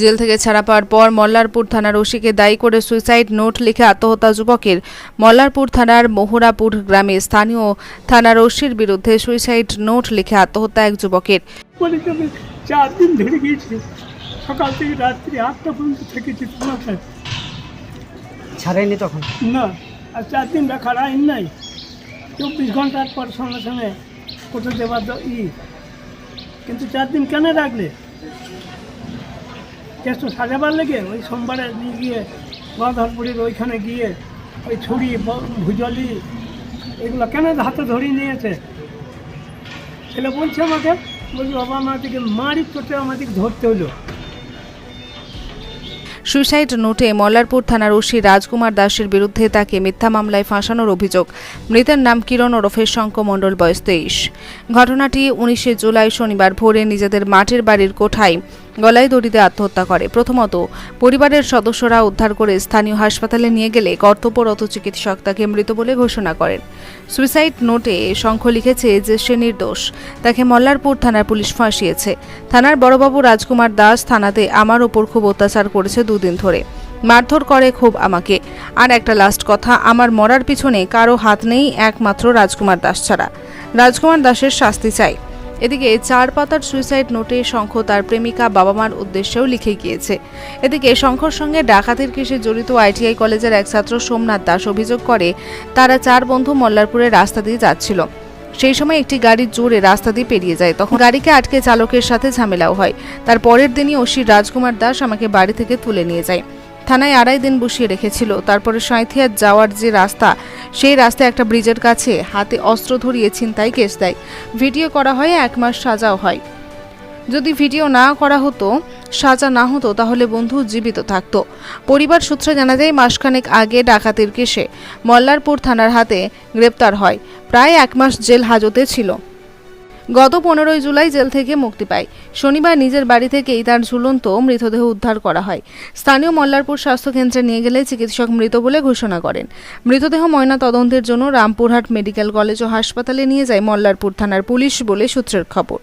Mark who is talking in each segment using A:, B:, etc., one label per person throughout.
A: Jail থেকে ছাড়া পাওয়ার পর মল্লারপুর থানার ওসিকে দায়ী করে সুইসাইড নোট লিখে আত্মহত্যা যুবকের। মল্লারপুর থানার মোহরাপুর গ্রামে স্থানীয় থানার ওসির বিরুদ্ধে সুইসাইড নোট লিখে আত্মহত্যা এক যুবকের।
B: চার দিন ধরে গিয়েছি। সকাল থেকে রাত্রি আটটা পর্যন্ত থেকেছি
C: ছাড়াইনি তখন?
B: না আর চার দিন রাখার আইন নাই। চব্বিশ ঘণ্টার পর সঙ্গে সঙ্গে কোথাও দেওয়ার ই। কিন্তু চার দিন কেন রাখলে? কেসটা সাজাবার লেগে ওই সোমবারে নিয়ে গিয়ে গণধরপুরের ওইখানে গিয়ে ওই ছুরি ভুজলি, এগুলো কেন হাতে ধরিয়ে নিয়েছে? ছেলে বলছে আমাকে, বলছি, বাবা, আমাদেরকে মারি চোটে আমাদেরকে ধরতে হলো।
A: সুইসাইড নোটে মল্লারপুর থানার ওসি রাজকুমার দাসের বিরুদ্ধে তাকে মিথ্যা মামলায় ফাঁসানোর অভিযোগ। মৃতের নাম কিরণ ওরফে শঙ্ক মণ্ডল, বয়স তেইশ। ঘটনাটি উনিশে জুলাই শনিবার ভোরে নিজেদের মাঠের বাড়ির কোঠায় গলায় দড়িতে আত্মহত্যা করে। প্রথমত, পরিবারের সদস্যরা উদ্ধার করে স্থানীয় হাসপাতালে নিয়ে গেলে কর্তব্যরত চিকিৎসক তাকে মৃত বলে ঘোষণা করেন। সুইসাইড নোটে শঙ্খ লিখেছে যে, সে নির্দোষ। তাকে মল্লারপুর থানার পুলিশ ফাঁসিয়েছে। থানার বড়বাবু রাজকুমার দাস থানাতে আমার ওপর খুব অত্যাচার করেছে দুদিন ধরে। মারধর করে খুব আমাকে। আর একটা লাস্ট কথা, আমার মরার পিছনে কারও হাত নেই, একমাত্র রাজকুমার দাস ছাড়া। রাজকুমার দাসের শাস্তি চাই। এদিকে চার পাতার সুইসাইড নোটে শঙ্খ তার প্রেমিকা বাবা মার উদ্দেশ্যেও লিখে গিয়েছে। এদিকে শঙ্খর সঙ্গে ডাকাতির কেসে জড়িত আইটিআই কলেজের এক ছাত্র সোমনাথ দাস অভিযোগ করে, তারা চার বন্ধু মল্লারপুরের রাস্তা দিয়ে যাচ্ছিল। সেই সময় একটি গাড়ি জোরে রাস্তা দিয়ে পেরিয়ে যায়। তখন গাড়িকে আটকে চালকের সাথে ঝামেলাও হয়। তার পরের দিনই ওসি রাজকুমার দাস আমাকে বাড়ি থেকে তুলে নিয়ে যায়। থানায় আড়াই দিন বসিয়ে রেখেছিল। তারপরে সাঁথিয়া যাওয়ার যে রাস্তা, সেই রাস্তায় একটা ব্রিজের কাছে হাতে অস্ত্র ধরিয়ে ছিনতাই কেস দেয়। ভিডিও করা হয়, এক মাস সাজাও হয়। যদি ভিডিও না করা হতো, সাজা না হতো, তাহলে বন্ধু জীবিত থাকতো। পরিবার সূত্রে জানা যায়, মাসখানেক আগে ডাকাতির কেসে মল্লারপুর থানার হাতে গ্রেপ্তার হয়। প্রায় এক মাস জেল হাজতে ছিল। গত পনেরোই জুলাই জেল থেকে মুক্তি পায়। শনিবার নিজের বাড়ি থেকেই তার ঝুলন্ত মৃতদেহ উদ্ধার করা হয়। স্থানীয় মল্লারপুর স্বাস্থ্যকেন্দ্রে নিয়ে গেলে চিকিৎসক মৃত বলে ঘোষণা করেন। মৃতদেহ ময়না তদন্তের জন্য রামপুরহাট মেডিকেল কলেজ ও হাসপাতালে নিয়ে যায় মল্লারপুর থানার পুলিশ বলে সূত্রের খবর।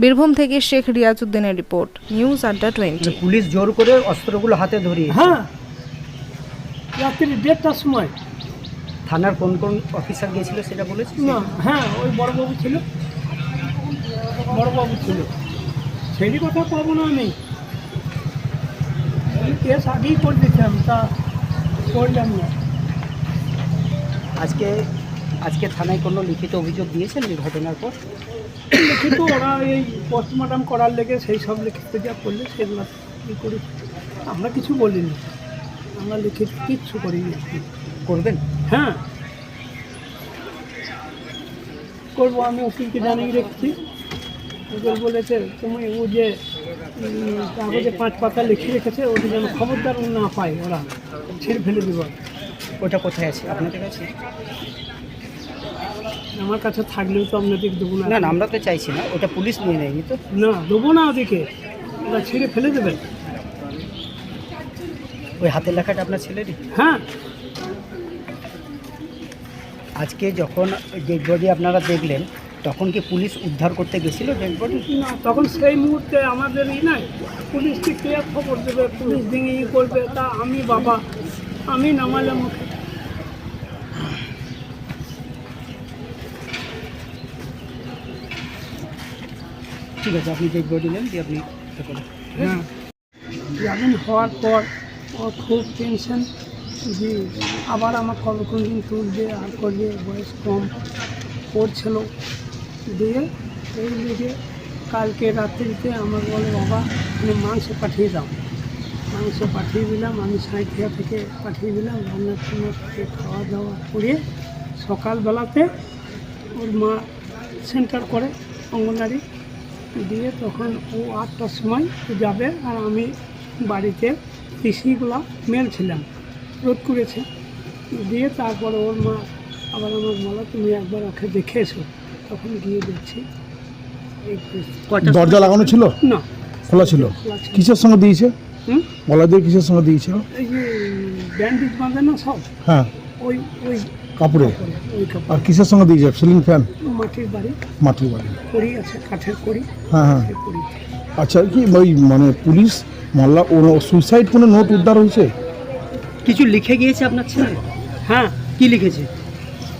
A: বীরভূম থেকে Sheikh রিয়াজউদ্দিনের report news Adda twenty.
C: Police জোর করে অস্ত্রগুলো হাতে ধরিয়ে
B: হ্যাঁ। রাত্রি দেড়টার সময়।
C: থানার কোন কোন অফিসার গিয়েছিল সেটা বলেছি
B: না হ্যাঁ ওই বড়বাবু ছিল। বড়বাবু ছিল। সেই কথা পাবো না আমি। কেস আগেই করে দিতাম তা করলাম না।
C: আজকে আজকে থানায় কোনো লিখিত অভিযোগ দিয়েছেন এই ঘটনার পর?
B: লিখিত ওরা এই পোস্টমর্টম করার লেগে সেই সব লিখিত যা করলে সেগুলো কী করি। আমরা কিছু বলিনি। আমরা লিখিত কিচ্ছু করিনি।
C: করবেন?
B: হ্যাঁ। করব আমি উকিলকে জানিয়ে রেখেছি। উকিল বলেছে তুমি ও যে কাগজে পাঁচ পাতা লিখে রেখেছে ওটা যেন খবরদার না পায় ওরা ছেড়ে ফেলে দেব
C: ওটা কোথায় আছে? আপনাদের কাছে?
B: আমার কাছে থাকলেও তো আপনাদের দেবো না।
C: না আমরা তো চাইছি না ওটা পুলিশ নিয়ে নেয়নি তো।
B: না দেবো না ওদিকে ওরা ছেড়ে ফেলে দেবে।
C: ওই হাতের লেখাটা আপনার ছেলেরই?
B: হ্যাঁ।
C: আজকে যখন ডেড বডি আপনারা দেখলেন তখন কি পুলিশ উদ্ধার করতে গেছিল
B: না তখন সেই মুহূর্তে আমাদের ই নাই। পুলিশকে কে খবর দেবে? পুলিশ দিকে ই করবে? তা আমি বাবা আমি নামালে মুখে।
C: ঠিক আছে আপনি ডেড বডি নেন দিয়ে আপনি
B: হ্যাঁ। হওয়ার পর ও খুব টেনশন যে আবার আমার কবে কোন দিন তুলবে আর করবে বয়স কম। পড়ছিল দিয়ে এই লিগে কালকে রাত্রিতে আমার বলে, বাবা তুমি মাংস পাঠিয়ে দাও। মাংস পাঠিয়ে দিলাম, আমি সাঁইথিয়া থেকে পাঠিয়ে দিলাম। রান্নার সময় থেকে খাওয়া দাওয়া করে সকালবেলাতে ওর মা সেন্টার করে অঙ্গনারী দিয়ে তখন ও আটটার সময় যাবে আর আমি বাড়িতে পিসিগুলা মেলছিলাম রোধ করেছে। দিয়ে তারপরে ওর মা আবার আমার বলো তুমি একবার ওকে দেখে এসো। তখন গিয়ে দেখছি এই
D: দরজা লাগানো ছিল?
B: না।
D: খোলা ছিল? কিসের সঙ্গে দিয়েছে? গলা দিয়ে কিসের সঙ্গে দিয়েছিল
B: এই যে ব্যান্ডেজ বাঁধে না সব?
D: হ্যাঁ।
B: ওই ওই
D: কাপড়ে? আর কিসের সঙ্গে দিয়েছে? Ceiling fan?
B: মাটির বাড়ি।
D: মাটির বাড়ি।
B: কড়ি আছে কাঠের কড়ি।
D: হ্যাঁ হ্যাঁ। আচ্ছা কি ওই মানে পুলিশ মাল্লা ও সুইসাইড কোনো নোট উদ্ধার হয়েছে?
C: কিছু লিখে গিয়েছে আপনার ছেলে?
B: হ্যাঁ।
C: কি লিখেছে?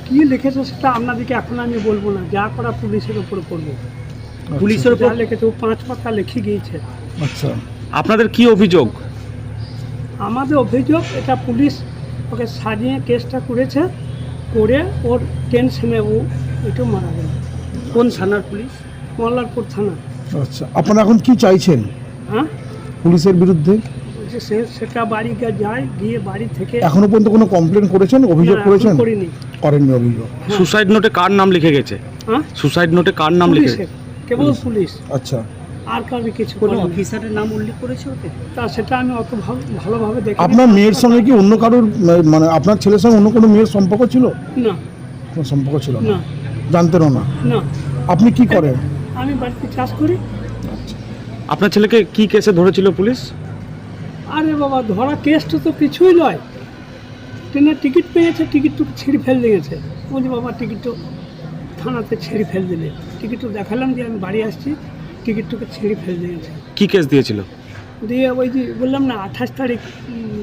B: কি লিখেছে সেটা আপনাদেরকে এখন আমি বলব না। যা করা পুলিশের উপর করব।
C: পুলিশের
B: যা
C: উপর
B: লিখেছে ও পাঁচ পাতা লিখে গিয়েছে।
D: আচ্ছা।
E: আপনাদের কি অভিযোগ?
B: আমাদের অভিযোগ এটা পুলিশ ওকে সাজিয়ে কেসটা করেছে করে ওর টেন টেনশনে ও একটু মারা গেল।
C: কোন থানার পুলিশ?
B: মল্লারপুর থানা।
D: আচ্ছা। আপনারা এখন কি চাইছেন?
B: হ্যাঁ?
D: পুলিশের বিরুদ্ধে?
B: বলছে সে সেটা বাড়ি যায় গিয়ে বাড়ি থেকে
D: এখনও পর্যন্ত কোনো কমপ্লেন করেছেন অভিযোগ করেছেন?
B: করিনি।
D: করেননি অভিযোগ?
E: সুসাইড নোটে কার নাম লিখে গেছে?
B: হ্যাঁ?
E: সুসাইড নোটে কার নাম লিখে
B: কেবল পুলিশ।
D: আচ্ছা।
B: আর কিছু
C: কোনো অফিসারের নাম উল্লেখ করেছে
B: তা সেটা আমি অত ভালোভাবে দেখি
D: আপনার মেয়ের সঙ্গে কি অন্য কারোর মানে আপনার ছেলের সঙ্গে অন্য কোনো মেয়ের সম্পর্ক ছিল?
B: না।
D: কোনো সম্পর্ক ছিল না?
B: না।
D: জানতেনও না?
B: না।
D: আপনি কি করেন?
B: আমি বাড়িতে চাষ করি।
E: আপনার ছেলেকে কি কেসে ধরেছিল পুলিশ?
B: আরে বাবা ধরা কেসটা তো কিছুই নয়। ট্রেনের টিকিট পেয়েছে টিকিটটুকু ছিঁড়ে ফেল দিয়েছে। বলছি বাবা টিকিটটা থানাতে ছেড়ে ফেল দিলে। টিকিটটু দেখালাম যে আমি বাড়ি আসছি টিকিটটুকু ছিঁড়ে ফেল দিয়েছে।
E: কী কেস দিয়েছিল?
B: দিয়ে ওই যে বললাম না আঠাশ তারিখ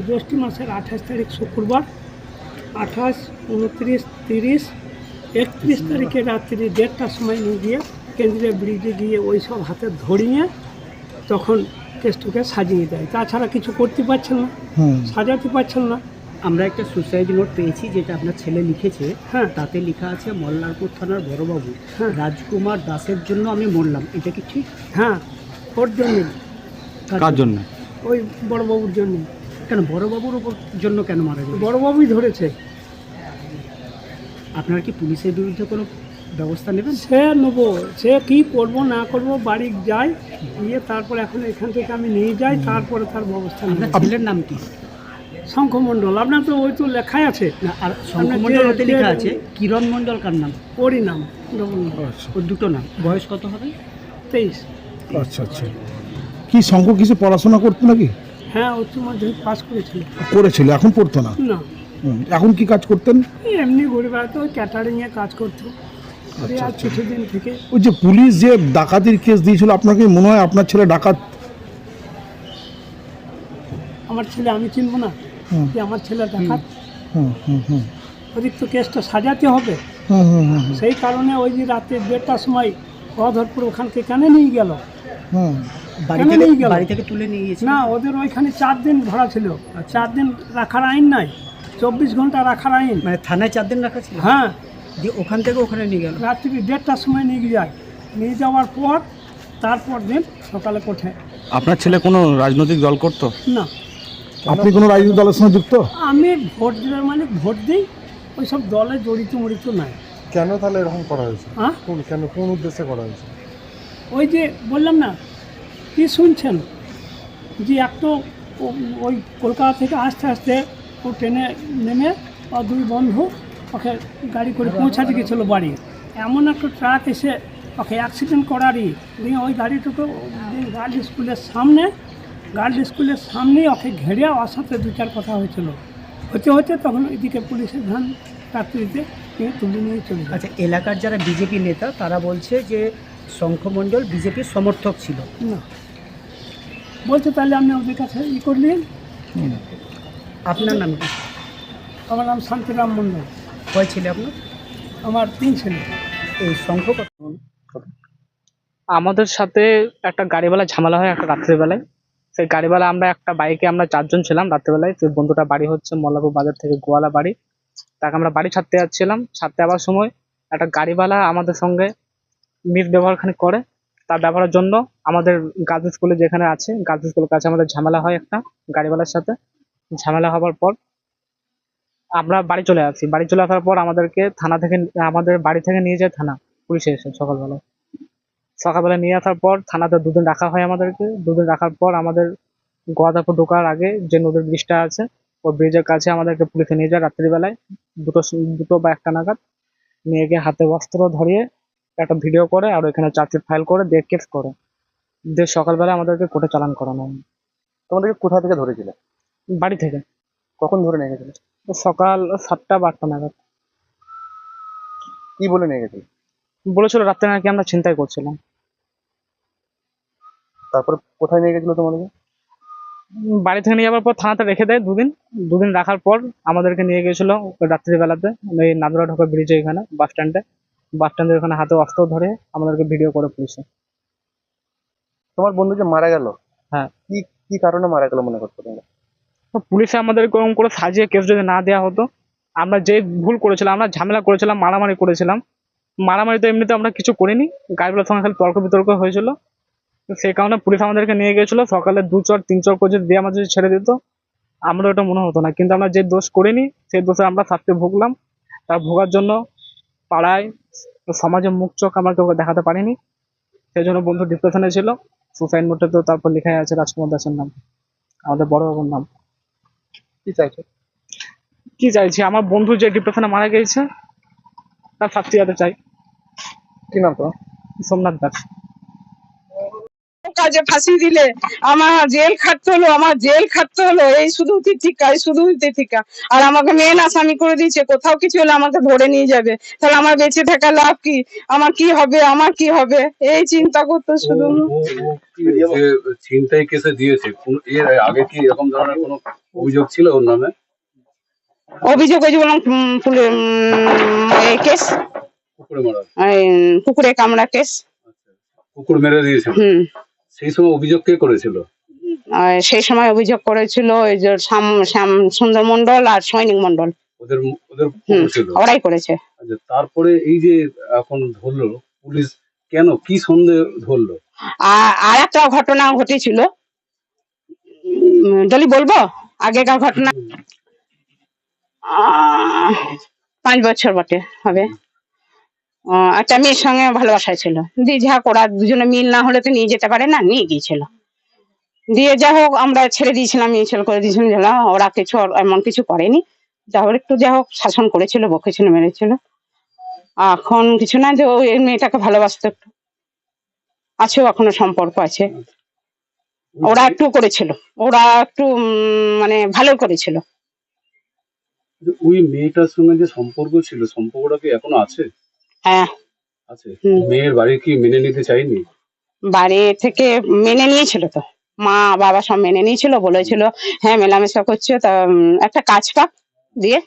B: জ্যৈষ্ঠ মাসের আঠাশ তারিখ শুক্রবার আঠাশ উনত্রিশ তিরিশ একত্রিশ তারিখে রাত্রি দেড়টার সময় নিয়ে গিয়ে কেন্দ্রীয় ব্রিজে গিয়ে ওই সব হাতে ধরিয়ে তখন কেসটুকে সাজিয়ে দেয়। তাছাড়া কিছু করতে পারছেন না। সাজাতে পারছেন না।
C: আমরা একটা সুসাইড নোট পেয়েছি যেটা আপনার ছেলে লিখেছে।
B: হ্যাঁ।
C: তাতে লেখা আছে মল্লারপুর থানার বড়বাবু।
B: হ্যাঁ।
C: রাজকুমার দাসের জন্য আমি মরলাম। এটা কি ঠিক?
B: হ্যাঁ। ওর জন্য।
E: কার জন্য?
B: ওই বড়বাবুর জন্য।
C: কেন বড়বাবুর উপর জন্য কেন মারা গেল?
B: বড়বাবুই ধরেছে।
C: আপনার কি পুলিশের বিরুদ্ধে কোনো ব্যবস্থা নেবেন?
B: সে নেব সে কি করব না করব বাড়ি যাই গিয়ে তারপর এখন এখান থেকে আমি নিয়ে যাই তারপরে তার ব্যবস্থা নেব।
C: আপনার ছেলের নাম কি?
B: শঙ্খমণ্ডল আপনার তো ওই তো লেখাই আছে।
C: না আর শঙ্করমণ্ডল
B: যে-
C: ওতে লেখা আছে কিরণ মণ্ডল কার নাম?
B: ওরই নাম
D: আচ্ছা।
C: ওর দুটো নাম বয়স কত হবে?
B: তেইশ।
D: আচ্ছা আচ্ছা। কি শঙ্কর কিছু পড়াশোনা করতো নাকি?
B: হ্যাঁ উচ্চ মাধ্যমিক পাস করেছিল।
D: করেছিল এখন পড়তো না?
B: না।
D: হুম, এখন কি কাজ করতেন?
B: এই এমনি ঘুরে বেড়াতো ওই ক্যাটারিংয়ে কাজ করতো। ওই
D: আচ্ছা,
B: আর কিছুদিন থেকে
D: ওই যে পুলিশ যে ডাকাতির কেস দিয়েছিল আপনাকে মনে হয় আপনার ছেলে ডাকাত?
B: আমার ছেলে আমি চিনবো না যে আমার ছেলে দেখাত
D: হুম, হুম, হুম,
B: ওদিক তো কেসটা সাজাতে হবে।
D: হুম, হুম, হুম, হুম,
B: সেই কারণে ওই যে রাতে দেড়টার সময় অধরপুর ওখানকে কেন নিয়ে গেল?
D: হুম।
C: বাড়ি থেকে তুলে নিয়ে গিয়েছে
B: না ওদের ওইখানে চার দিন ধরা ছিল। চার দিন রাখার আইন নাই। চব্বিশ ঘণ্টা রাখার আইন।
C: মানে থানায় চার দিন রাখা ছিল?
B: হ্যাঁ।
C: যে ওখান থেকে ওখানে নিয়ে গেল।
B: রাত্রি দেড়টার সময় নিয়ে যায়। নিয়ে যাওয়ার পর তারপর দিন সকালে কোঠে।
E: আপনার ছেলে কোনো রাজনৈতিক দল করতো?
B: না।
D: আপনি কোনো রাজনৈতিক দলের সঙ্গে যুক্ত?
B: আমি ভোট দেওয়ার মানে ভোট দিই ওই সব দলে জড়িত মরিত নাই।
F: কেন তাহলে এরকম করা হয়েছে?
B: হ্যাঁ
F: কোন কেন কোন উদ্দেশ্যে করা হয়েছে?
B: ওই যে বললাম না কি শুনছেন? যে একটু ও- ওই কলকাতা থেকে আসতে আসতে ও ট্রেনে নেমে দুই বন্ধু ওকে গাড়ি করে পৌঁছাতে গেছিল বাড়ি। এমন একটা ট্রাক এসে ওকে অ্যাক্সিডেন্ট করারই দিয়ে ওই গাড়িটুকু গার্লস স্কুলের সামনে গার্লস স্কুলের সামনেই ওকে ঘেরে ওর সাথে দু চার কথা হয়েছিল। হতে হতে তখন ওইদিকে পুলিশের ধান রাত্রিতে তুলে নিয়ে চলে
C: আচ্ছা এলাকার যারা বিজেপি নেতা তারা বলছে যে শঙ্খমণ্ডল বিজেপির সমর্থক ছিল।
B: না। বলছে তাহলে আপনি ওদের কাছে ই করলেন
C: আপনার নাম কি?
B: আমার নাম শান্তিরাম মণ্ডল।
C: কয় ছেলে আপনার
B: আমার তিন ছেলে।
C: এই কত?
G: আমাদের সাথে একটা গাড়িওয়ালা ঝামেলা হয় একটা রাত্রিবেলায়। সেই গাড়িওয়ালা আমরা একটা বাইকে আমরা চারজন ছিলাম রাত্রিবেলায়। সেই বন্ধুটা বাড়ি হচ্ছে মল্লাপুর বাজার থেকে গোয়ালা বাড়ি। তাকে আমরা বাড়ি ছাড়তে যাচ্ছিলাম। ছাড়তে যাওয়ার সময় একটা গাড়িওয়ালা আমাদের সঙ্গে মিস ব্যবহারখানি করে। তার ব্যবহারের জন্য আমাদের গার্লস স্কুলে যেখানে আছে গার্লস স্কুলের কাছে আমাদের ঝামেলা হয় একটা গাড়িওয়ালার সাথে। ঝামেলা হওয়ার পর আমরা বাড়ি চলে আসি বাড়ি চলে আসার পর আমাদেরকে থানা থেকে আমাদের বাড়ি থেকে নিয়ে যায় থানা। পুলিশে এসে সকালবেলা। সকালবেলা নিয়ে আসার পর থানাতে দুদিন রাখা হয় আমাদেরকে। দুদিন রাখার পর আমাদের গোয়াদাপুর ঢোকার আগে যে নদীর ব্রিজটা আছে ওই ব্রিজের কাছে আমাদেরকে পুলিশে নিয়ে যায় রাত্রিবেলায়। দুটো দুটো বা একটা নাগাদ নিয়ে গিয়ে হাতে বস্ত্র ধরিয়ে একটা ভিডিও করে আর ওইখানে চার্জশিট ফাইল করে দিয়ে কেস করে। দিয়ে সকালবেলা আমাদেরকে কোর্টে চালান করানো হয়।
F: তোমাদেরকে কোথা থেকে ধরেছিল?
G: বাড়ি থেকে।
F: কখন ধরে নিয়ে গেছিল?
G: সকাল সাতটা বা আটটা নাগাদ।
F: কি বলে নিয়ে গেছিল
G: বলেছিল রাত্রে নাকি আমরা চিন্তাই করছিলাম।
F: তারপরে কোথায় নিয়ে গেছিল তোমাদেরকে?
G: বাড়ি থেকে নিয়ে যাওয়ার পর থানাতে রেখে দেয় দুদিন। দুদিন রাখার পর আমাদেরকে নিয়ে গেছিল রাত্রিবেলাতে এই নাদুরা ঢোকা ব্রিজে এখানে বাস স্ট্যান্ডে বাস স্ট্যান্ডের ওখানে হাতে অস্ত্র ধরে আমাদেরকে ভিডিও করে পুলিশে।
F: তোমার বন্ধু যে মারা গেল
G: হ্যাঁ।
F: কি কি কারণে মারা গেল মনে করছ তোমরা?
G: তো পুলিশে আমাদের ওরকম করে সাজিয়ে কেস যদি না দেওয়া হতো, আমরা যে ভুল করেছিলাম, আমরা ঝামেলা করেছিলাম, মারামারি করেছিলাম, মারামারি তো এমনিতে আমরা কিছু করিনি গাড়িগুলোর সঙ্গে খালি তর্ক বিতর্ক হয়েছিল। সেই কারণে পুলিশ আমাদেরকে নিয়ে গেছিল সকালে দু চর, তিন চর করে যদি দিয়ে আমাদের ছেড়ে দিত আমরা ওটা মনে হতো না। কিন্তু আমরা যে দোষ করিনি, সেই দোষে আমরা শাস্তি ভুগলাম। তার ভোগার জন্য পাড়ায়, সমাজে মুখ চোখ আমরা কেউ দেখাতে পারিনি। সেই জন্য বন্ধু ডিপ্রেশনে ছিল। সুসাইড নোটে তো তারপর লেখাই আছে রাজকুমার দাসের নাম। আমাদের বড় বাবুর নাম।
F: কি চাইছো?
G: কি চাইছি? আমার বন্ধু যে ডিপ্রেশনে মারা গিয়েছে তার শাস্তি যাতে চাই।
F: কি নাম তোমার?
G: সোমনাথ দাস।
H: কাজে ফাঁসি দিলে আমার জেল খাটতে হলো আমার জেল খাটতে হলো এই শুধু তিথিকা এই শুধু তিথিকা আর আমাকে মেন আসামি করে দিয়েছে কোথাও কিছু হলে আমাকে ধরে নিয়ে যাবে। তাহলে আমার বেঁচে থাকা লাভ কি? আমার কি হবে? আমার কি হবে? এই চিন্তা করতে শুধু।
I: ছিনতাই কেসে দিয়েছে? এর আগে কি এরকম ধরনের কোনো অভিযোগ ছিল ওর নামে?
H: অভিযোগ যে বললাম কেস।
I: কুকুরে মারা
H: কুকুরে কামড়া কেস।
I: কুকুর মেরে দিয়েছিল
H: হুম।
I: সেই সময় অভিযোগ কে করেছিল?
H: সেই সময় অভিযোগ করেছিল ওই যে শ্যাম শ্যাম সুন্দর মন্ডল আর সৈনিক মন্ডল
I: ওদের ওদের
H: ওরাই করেছে।
I: আচ্ছা, তারপরে এই যে এখন ধরলো পুলিশ কেন কি সন্দেহ ধরলো?
H: আর একটা ঘটনা ঘটেছিল। ডলি বলব? আগেকার ঘটনা পাঁচ বছর বটে হবে। একটা মেয়ের সঙ্গে ভালোবাসা ছিল। দিয়ে যা করা দুজনে মিল না হলে তো নিয়ে যেতে পারে না, নিয়ে গিয়েছিল। দিয়ে যা হোক, আমরা ছেড়ে দিয়েছিলাম মিছিল করে দিয়েছিলাম ওরা কিছু এমন কিছু করেনি। যা হোক, একটু যা হোক, শাসন করেছিল, বকেছিল, মেরেছিল। এখন কিছু না, যে ওই মেয়েটাকে ভালোবাসতো একটু। আছেও এখনও সম্পর্ক আছে। ওরা একটু করেছিল। ওরা একটু মানে ভালো করেছিল।
I: ওই মেয়েটার সঙ্গে যে সম্পর্ক ছিল, সম্পর্কটা কি এখনও আছে?
H: হ্যাঁ। হুম।
I: মেয়ের বাড়ি কি মেনে নিতে চাইনি?
H: বাড়ি থেকে মেনে নিয়েছিল তো। মা বাবা সব মেনে নিয়েছিল বলেছিল হ্যাঁ মেলামেশা করছে তা উম, একটা কাজ পাক দিয়ে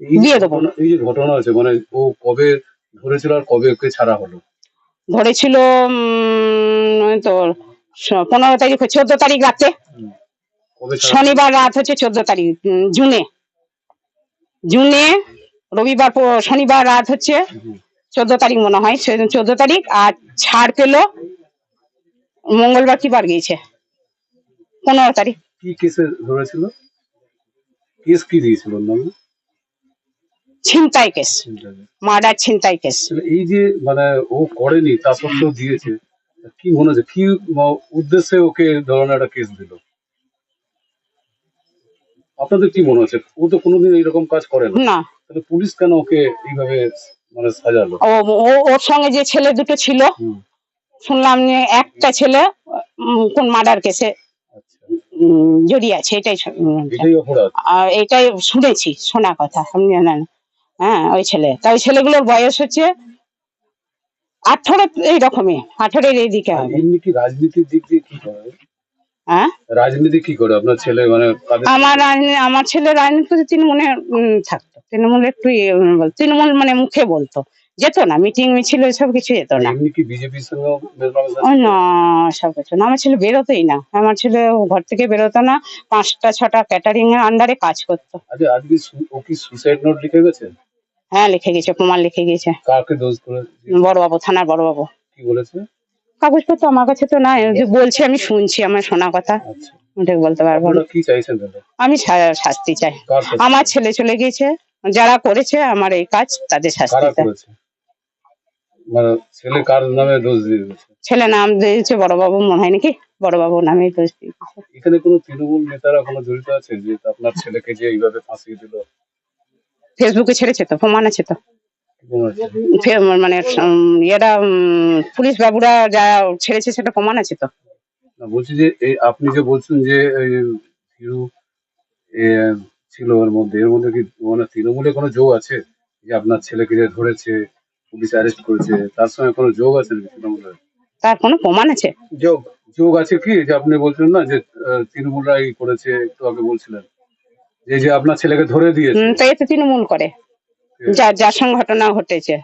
I: এই
H: দেবো।
I: ঘটনা- এই যে ঘটনা আছে মানে ও কবে ধরেছিল আর কবে ওকে ছাড়া হলো?
H: ধরেছিল উম, ওই তোর স- পনেরো তারিখ চোদ্দ তারিখ রাতে।
I: কবে ছাড়া?
H: শনিবার রাত হচ্ছে চোদ্দ তারিখ উম, জুনে। জুনে রবিবার শনিবার রাত হচ্ছে। চোদ্দ তারিখ মনে হয়। চোদ্দ তারিখ আর ছাড় পেল মঙ্গলবার কি বার গিয়েছে? পনেরো তারিখ।
I: কি কেসে ধরেছিল? কেস কি দিয়েছিল
H: ছিনতাই কেস।
I: চিন্তা নেই।
H: মার্ডার ছিনতাই কেস।
I: এই যে মানে ও করেনি তা সত্ত্বেও দিয়েছে কি মনে হচ্ছে? কি উদ্দেশ্যে ওকে ধরনের একটা কেস দিল? আপনাদের কি মনে হচ্ছে? ও তো কোনোদিন এইরকম কাজ করে না।
H: না।
I: তাহলে পুলিশ কেন ওকে এইভাবে মানে সাজালো?
H: ও ও- ওর সঙ্গে যে ছেলে দুটো ছিল
I: হুম,
H: শুনলাম যে একটা ছেলে উম, কোন মার্ডার কেসে
I: আচ্ছা।
H: জড়িয়ে আছে এটাই শু- উম,
I: এটাই অপরাধ?
H: আর এটাই শুনেছি শোনা কথা জানেন হ্যাঁ ওই ছেলে। তা ওই ছেলেগুলোর বয়স হচ্ছে আঠারো এইরকমই আঠারোর এইদিকে
I: আর
H: হবে।
I: এমনি কি রাজনীতির দিক দিয়ে কি করে
H: হ্যাঁ?
I: রাজনীতি কি করে? আপনার ছেলে মানে
H: আমার আমার ছেলে রাজনীতিতে তৃণমূলে থাকতো। তৃণমূল একটু ইয়ে, তৃণমূল মানে মুখে বলতো। যেত না মিটিং মিছিল এসব কিছু যেত না। না সব কিছু না। আমার ছেলে বেরোতোই না। আমার ছেলে ঘর থেকে বেরোতো না। পাঁচটা ছটা ক্যাটারিং এর আন্ডারে কাজ করতো।
I: আচ্ছা
H: হ্যাঁ লিখে গেছে প্রমাণ লিখে গেছে।
I: কাকে দোষ করে
H: বড়বাবু থানার বড়বাবু।
I: কি বলেছে?
H: কাগজপত্র আমার কাছে তো নাই। যে বলছে আমি শুনছি আমার শোনা কথা।
I: আচ্ছা।
H: বলতে পারব না। আমি শাস্তি চাই। আমার ছেলে চলে গিয়েছে। যারা করেছে আমার এই কাজ তাদের শাস্তি চাই।
I: মানে ছেলে কার নামে দোষ দিয়েছে?
H: ছেলে নাম দিয়েছে বড়বাবু মনে হয় নাকি? বড়বাবু নামে দোষ দিয়েছে।
I: এখানে কোনো তৃণমূল নেতারা কোনো জড়িত আছে যে আপনার ছেলেকে যে এইভাবে ফাঁসিয়ে দিল?
H: ফেসবুকে ছেড়েছে তো? প্রমাণ আছে তো?
I: মনে
H: ইয়েরা পুলিশ বাবুরা যা ছেড়েছে সেটা প্রমাণ আছে তো?
I: বলছি যে আপনি যে বলছেন যে ছিল ওর মধ্যে এর মধ্যে কি মানে তৃণমূলে কোনো যোগ আছে? যে আপনার ছেলেকে যে ধরেছে পুলিশ অ্যারেস্ট করেছে তার সঙ্গে কোনো যোগ আছে নাকি তৃণমূলের
H: তার কোনো প্রমাণ আছে?
F: যোগ
I: যোগ আছে কি? যে আপনি বলছেন না যে আহ, তৃণমূলরাই করেছে একটু আগে বলছিলেন। যে যে আপনার ছেলেকে ধরে দিয়েছে।
H: তো এতে তৃণমূল করে। যার যার সঙ্গে ঘটনা ঘটেছে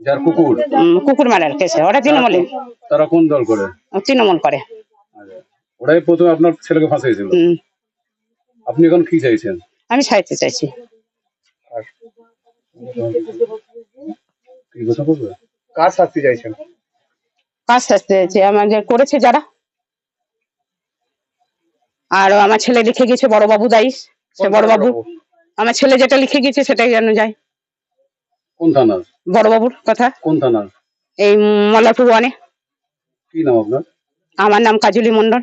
I: যার কুকুর?
H: কুকুর মারার কেসে। ওরা তৃণমূলে।
I: তারা কোন দল করে?
H: তৃণমূল করে।
I: ওরাই প্রথমে আপনার ছেলেকে ফাঁসাইছিল আপনি এখন কি চাইছেন?
H: আমি সাহিত্য চাইছি।
F: কার শাস্তি চাইছেন?
H: কাজ শাস্তি হয়েছে আমাদের করেছে যারা? আর আমার ছেলে লিখে গেছে বড় বাবু দায়ী। সে বড় বাবু আমার ছেলে যেটা লিখে গেছে সেটাই যেন যায়।
I: কোন থানার?
H: বড় বাবুর কথা।
I: কোন থানার?
H: এই মল্লারপুর ওয়ানে।
I: কি নাম আপনার?
H: আমার নাম কাজলি মন্ডল